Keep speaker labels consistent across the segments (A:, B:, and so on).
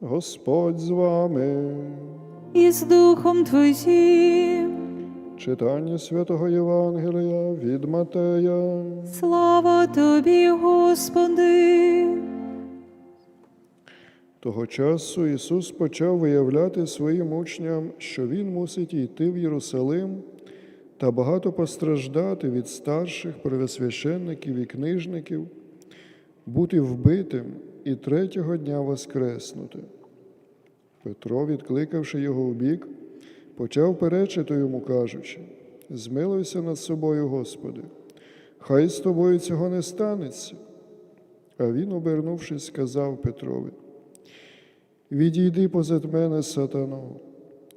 A: Господь з вами.
B: і з Духом Твоїм.
A: Читання святого Євангелія від Матея.
B: Слава Тобі, Господи.
A: Того часу Ісус почав виявляти своїм учням, що Він мусить йти в Єрусалим та багато постраждати від старших первосвященників і книжників, бути вбитим і третього дня воскреснути. Петро, відкликавши його в бік, почав перечити йому, кажучи: Змилуйся над собою, Господи, хай з тобою цього не станеться. А він, обернувшись, сказав Петрові: Відійди позад мене, сатано,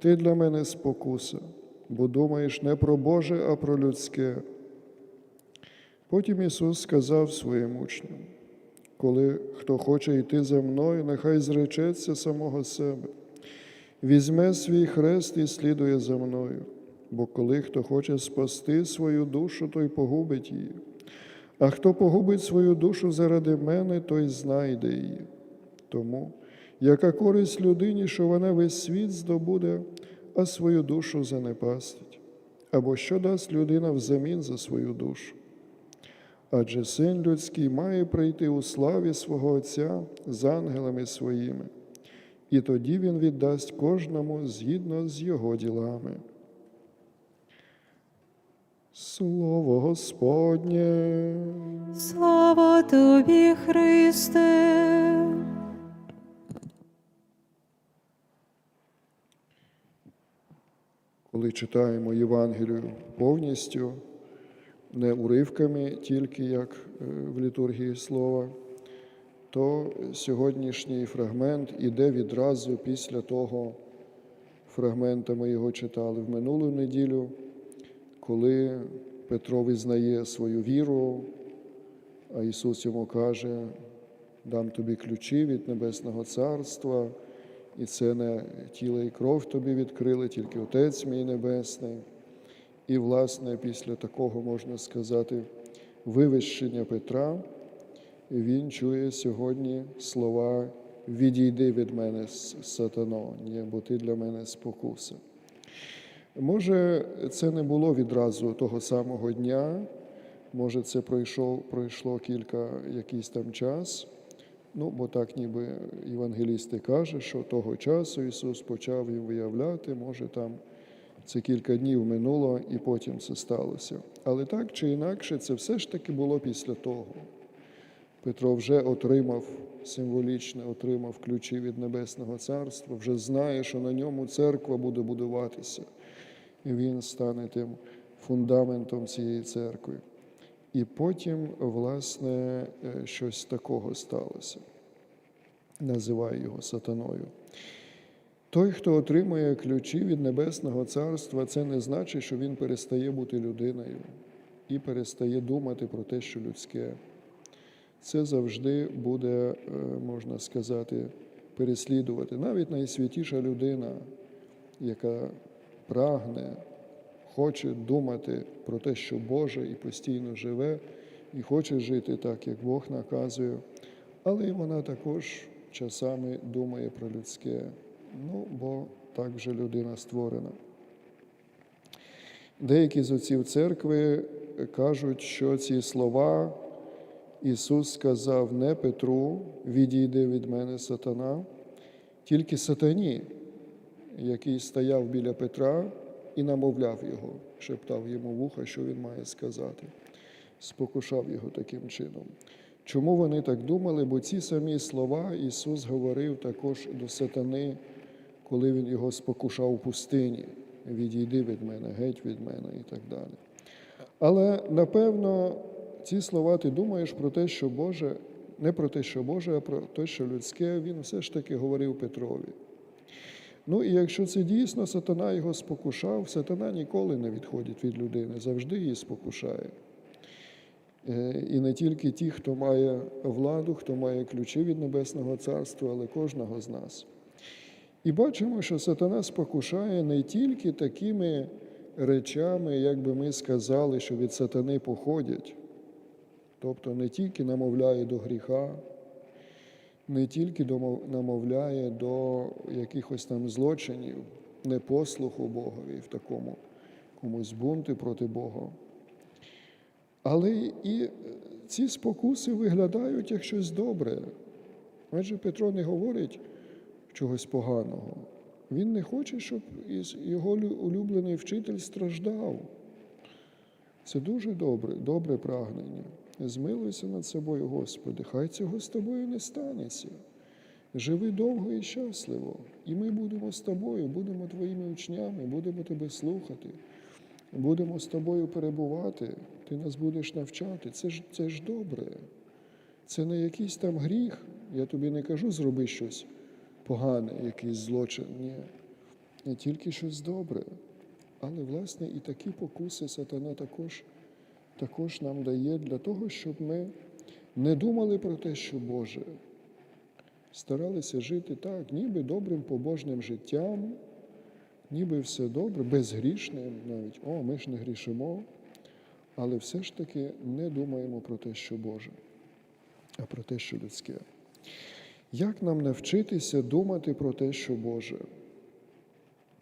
A: ти для мене спокуса, бо думаєш не про Боже, а про людське. Потім Ісус сказав своїм учням, коли хто хоче йти за мною, нехай зречеться самого себе, візьме свій хрест і слідує за мною, бо коли хто хоче спасти свою душу, той погубить її. А хто погубить свою душу заради мене, той знайде її. Тому, яка користь людині, що вона весь світ здобуде, а свою душу занепастить? Або що дасть людина взамін за свою душу? Адже син людський має прийти у славі свого Отця з ангелами своїми, і тоді він віддасть кожному згідно з його ділами. Слово Господнє.
B: Слава Тобі, Христе.
A: Коли читаємо Євангелію повністю, не уривками, тільки як е, в літургії слова, то сьогоднішній фрагмент іде відразу після того фрагмента ми його читали в минулу неділю, коли Петро визнає свою віру, а Ісус йому каже, дам тобі ключі від Небесного Царства, і це не тіло і кров тобі відкрили, тільки Отець мій Небесний. І, власне, після такого, можна сказати, вивищення Петра, він чує сьогодні слова Відійди від мене, сатано, бо ти для мене спокуса. Може, це не було відразу того самого дня, може, це пройшов, пройшло кілька якийсь там час. Ну, бо так ніби євангелісти каже, що того часу Ісус почав їм виявляти, може там це кілька днів минуло і потім це сталося. Але так чи інакше, це все ж таки було після того. Петро вже отримав символічно, отримав ключі від Небесного Царства, вже знає, що на ньому церква буде будуватися, і він стане тим фундаментом цієї церкви. І потім, власне, е, щось такого сталося. Називає його сатаною. Той, хто отримує ключі від Небесного Царства, це не значить, що він перестає бути людиною і перестає думати про те, що людське. Це завжди буде, е, можна сказати, переслідувати. Навіть найсвятіша людина, яка прагне, хоче думати про те, що Боже і постійно живе, і хоче жити так, як Бог наказує, але й вона також часами думає про людське. Ну, бо так вже людина створена. Деякі з отців церкви кажуть, що ці слова Ісус сказав не Петру, відійди від мене сатана, тільки сатані, який стояв біля Петра і намовляв його, шептав йому вуха, що він має сказати, спокушав його таким чином. Чому вони так думали? Бо ці самі слова Ісус говорив також до сатани, коли Він його спокушав у пустині. Відійди від мене, геть від мене і так далі. Але напевно ці слова ти думаєш про те, що Боже, не про те, що Боже, а про те, що людське, він все ж таки говорив Петрові. Ну і якщо це дійсно сатана його спокушав, сатана ніколи не відходить від людини, завжди її спокушає. Е, І не тільки ті, хто має владу, хто має ключі від Небесного Царства, але кожного з нас. І бачимо, що сатана спокушає не тільки такими речами, як би ми сказали, що від сатани походять, тобто не тільки намовляє до гріха, не тільки намовляє до якихось там злочинів, непослуху Богові в такому комусь бунти проти Бога. Але і ці спокуси виглядають як щось добре. Адже Петро не говорить чогось поганого. Він не хоче, щоб його улюблений вчитель страждав. Це дуже добре, добре прагнення. Змилуйся над собою, Господи, хай цього з тобою не станеться. Живи довго і щасливо, і ми будемо з тобою, будемо твоїми учнями, будемо тебе слухати, будемо з тобою перебувати, ти нас будеш навчати. Це ж, це ж добре. Це не якийсь там гріх. Я тобі не кажу, зроби щось погане, якийсь злочин. Ні. Не тільки щось добре. Але, власне, і такі покуси сатана також, також нам дає для того, щоб ми не думали про те, що Боже. Старалися жити так, ніби добрим побожним життям, ніби все добре, безгрішним навіть. О, ми ж не грішимо, але все ж таки не думаємо про те, що Боже, а про те, що людське. Як нам навчитися думати про те, що Боже?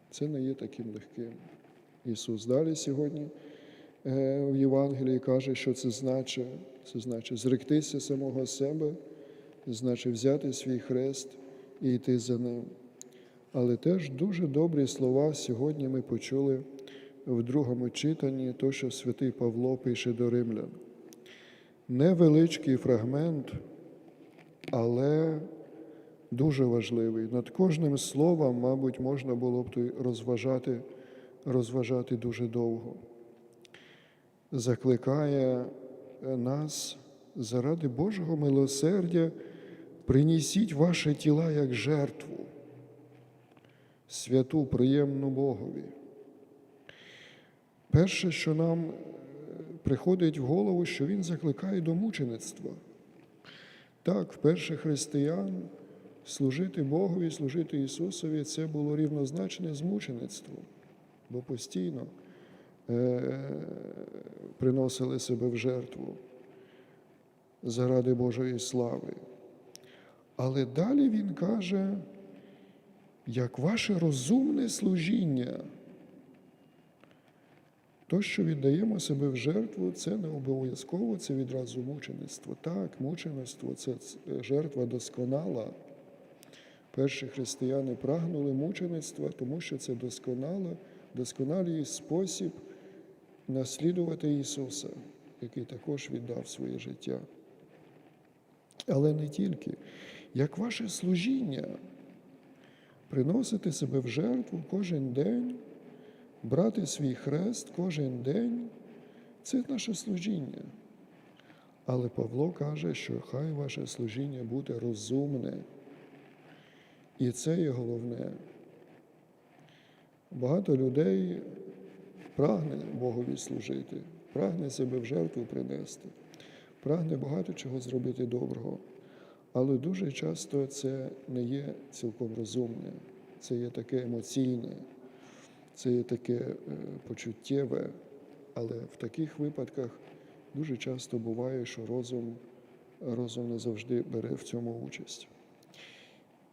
A: Це не є таким легким. Ісус далі сьогодні е, в Євангелії каже, що це значить. Це значить зректися самого себе, значить взяти свій хрест і йти за ним. Але теж дуже добрі слова сьогодні ми почули в другому читанні, то, що святий Павло пише до римлян. Невеличкий фрагмент, але дуже важливий. Над кожним словом, мабуть, можна було б розважати, розважати дуже довго. Закликає нас заради Божого милосердя, принесіть ваші тіла як жертву, святу, приємну Богові. Перше, що нам е, приходить в голову, що Він закликає до мучеництва. Так, вперше християн служити Богові, служити Ісусові це було рівнозначне з мучеництвом, бо постійно е, приносили себе в жертву заради Божої слави. Але далі Він каже, як ваше розумне служіння. То, що віддаємо себе в жертву, це не обов'язково, це відразу мучеництво. Так, мучеництво це жертва досконала. Перші християни прагнули мучеництва, тому що це досконалий спосіб наслідувати Ісуса, який також віддав своє життя. Але не тільки. Як ваше служіння, приносити себе в жертву кожен день, брати свій хрест кожен день це наше служіння. Але Павло каже, що хай ваше служіння буде розумне. І це є головне. Багато людей прагне Богові служити, прагне себе в жертву принести, прагне багато чого зробити доброго. Але дуже часто це не є цілком розумне, це є таке емоційне, це є таке е, почуттєве. Але в таких випадках дуже часто буває, що розум, розум не завжди бере в цьому участь.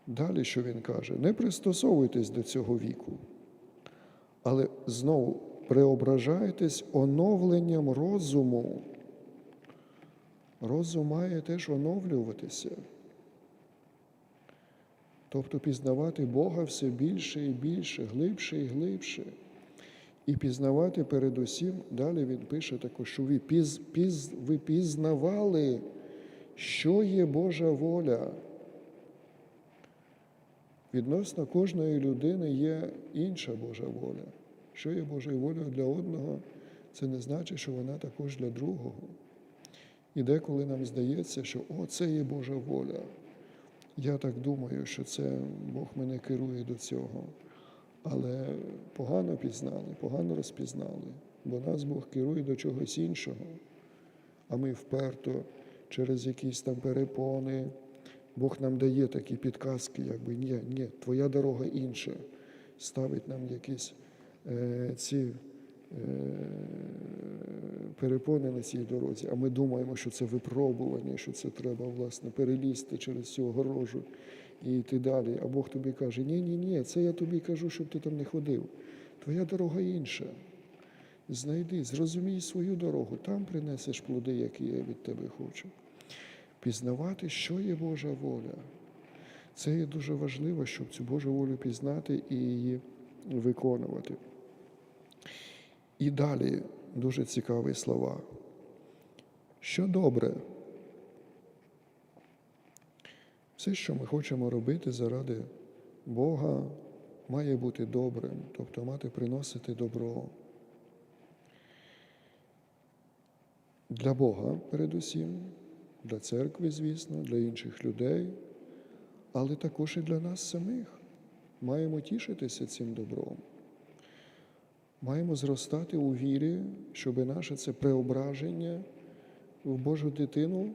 A: Далі, що він каже, не пристосовуйтесь до цього віку, але знову преображайтесь оновленням розуму. Розум має теж оновлюватися. Тобто пізнавати Бога все більше і більше, глибше і глибше. І пізнавати передусім, далі він пише також, що ви, піз, піз, ви пізнавали, що є Божа воля. Відносно кожної людини є інша Божа воля. Що є Божою волею для одного, це не значить, що вона також для другого. І деколи нам здається, що о, це є Божа воля. Я так думаю, що це Бог мене керує до цього. Але погано пізнали, погано розпізнали, бо нас Бог керує до чогось іншого. А ми вперто через якісь там перепони. Бог нам дає такі підказки, якби ні, ні, твоя дорога інша. Ставить нам якісь е, ці перепони на цій дорозі, а ми думаємо, що це випробування, що це треба власне перелізти через цю огорожу і йти далі. А Бог тобі каже: ні, ні, ні, це я тобі кажу, щоб ти там не ходив. Твоя дорога інша. Знайди, зрозумій свою дорогу, там принесеш плоди, які я від тебе хочу. Пізнавати, що є Божа воля. Це є дуже важливо, щоб цю Божу волю пізнати і її виконувати. І далі дуже цікаві слова. Що добре? Все, що ми хочемо робити заради Бога, має бути добрим, тобто мати приносити добро. Для Бога, передусім, для церкви, звісно, для інших людей, але також і для нас самих. Маємо тішитися цим добром. Маємо зростати у вірі, щоб наше це преображення в Божу дитину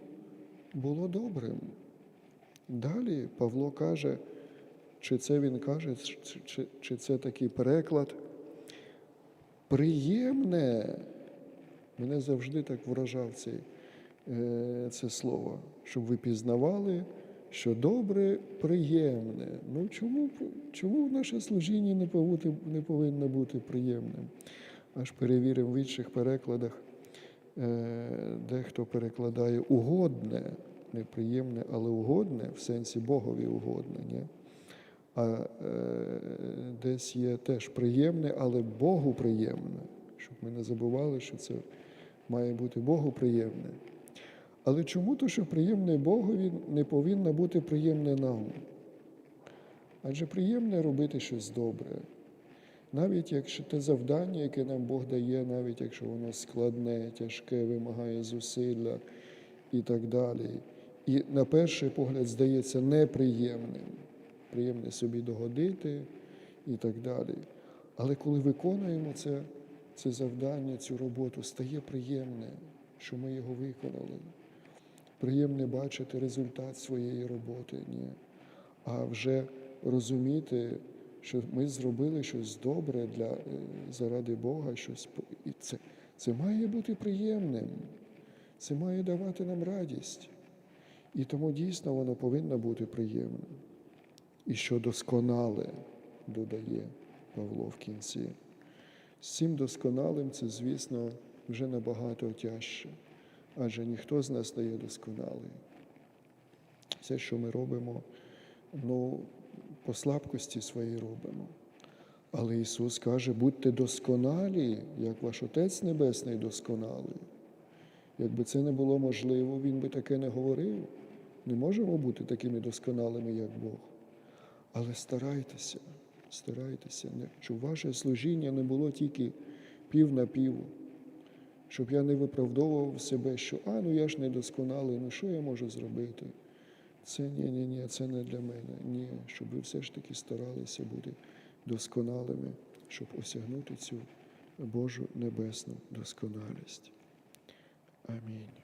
A: було добрим. Далі Павло каже, чи це він каже, чи, чи, це такий переклад. Приємне, мене завжди так вражав цей, це слово, щоб ви пізнавали, що добре, приємне. Ну чому, чому наше служіння не повинно, не повинно бути приємним? Аж перевіримо в інших перекладах, е, дехто перекладає угодне, неприємне, але угодне, в сенсі Богові угодне. Ні? А е, десь є теж приємне, але Богу приємне, щоб ми не забували, що це має бути Богу приємне. Але чому то, що приємне Богові, не повинно бути приємне нам? Адже приємне робити щось добре. Навіть якщо те завдання, яке нам Бог дає, навіть якщо воно складне, тяжке, вимагає зусилля і так далі. І на перший погляд здається неприємним, приємне собі догодити і так далі. Але коли виконуємо це, це завдання, цю роботу, стає приємне, що ми його виконали. Приємне бачити результат своєї роботи, ні. а вже розуміти, що ми зробили щось добре для, е, заради Бога, щось, і це, це має бути приємним, це має давати нам радість. І тому дійсно воно повинно бути приємним. І що досконале, додає Павло в кінці. З цим досконалим це, звісно, вже набагато тяжче, адже ніхто з нас не є досконалий. Все, що ми робимо, ну, по слабкості своїй робимо. Але Ісус каже, будьте досконалі, як ваш Отець Небесний досконалий. Якби це не було можливо, Він би таке не говорив. Не можемо бути такими досконалими, як Бог. Але старайтеся, старайтеся, щоб ваше служіння не було тільки пів на пів, щоб я не виправдовував себе, що а, ну я ж недосконалий, ну що я можу зробити? Це ні, ні, ні, це не для мене. Ні, щоб ви все ж таки старалися бути досконалими, щоб осягнути цю Божу небесну досконалість. Амінь.